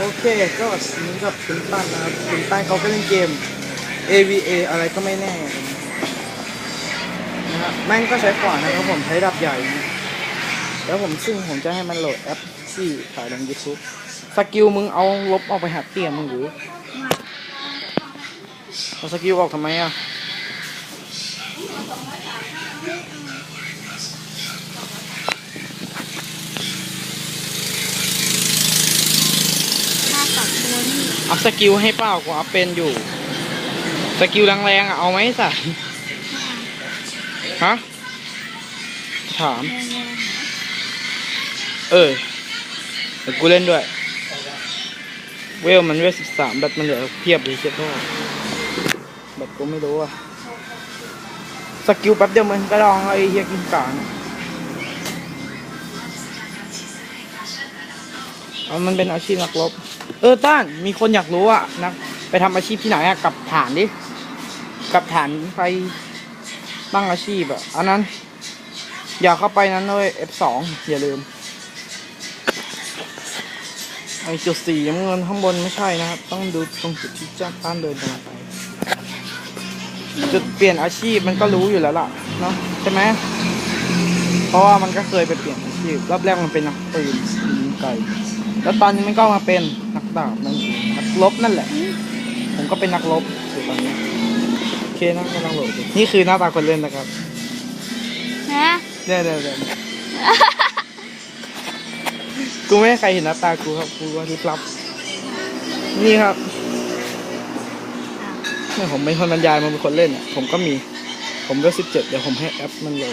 โอเคก็นี้กับคุณตั้นนะครับคุณตั้นเขาก็เล่นเกม AVA อะไรก็ไม่แน่นะครับแม่งก็ใช้ก่อนนะครับผมใช้ดับใหญ่ แล้วผมซึ่งผมจะให้มันโหลดแอปที่ถ่ายลง YouTube สกิลมึงเอาลบออกไปหัดเตี้ยมึงหรือเอาสกิลออกทำไมอะ หน้าตัดตัวนี่ อัพสกิลให้เปล่ากูอัพเป็นอยู่ สกิลแรงๆอะเอาไหมสัตว์ฮะ ถามแรงเออเดี๋ยวกูเล่นด้วย เวลมันเวลสิบสามแบตมันเหลือเพียบเลยเชี่ยพ่อแบตกูไม่รู้อะ สกิลแป๊บเดียวมันก็ลองไอ้เฮียกินกลาง มันเป็นอาชีพนักรบ เออต้าน มีคนอยากรู้อะนักไปทำอาชีพที่ไหนอะกับฐานดิ กับฐานไปตั้งอาชีพอะอันนั้น อย่าเข้าไปนั้นเลย F2 อย่าลืม ไอจุดสีน้ำเงินข้างบนไม่ใช่นะครับ ต้องดูตรงจุดที่จ้าต้านเดินตรงไป จุดเปลี่ยนอาชีพมันก็รู้อยู่แล้วล่ะเนาะใช่ไหมเพราะว่ามันก็เคยไปเปลี่ยนอาชีพรอบแรกมันเป็นนักปืนยิงไกล แล้วตอนนี้มันก็มาเป็นนักดาบนั่นเองนักรบนั่นแหละ ผมก็เป็นนักรบอยู่ตอนนี้โอเคนะกำลังโหลดอยู่นี่คือหน้าตาคนเล่นนะครับๆนะเดี๋ยวเดี๋ยวเดี๋ยวกูไม่ให้ใครเห็นหน้าตากูครับกูว่าลิบลับ นี่ครับเนี่ยผมเป็นคนบรรยายมันเป็นคนเล่นอะผมก็มี ผมก็สิบเจ็ดเดี๋ยวผมให้แอปมันโหลด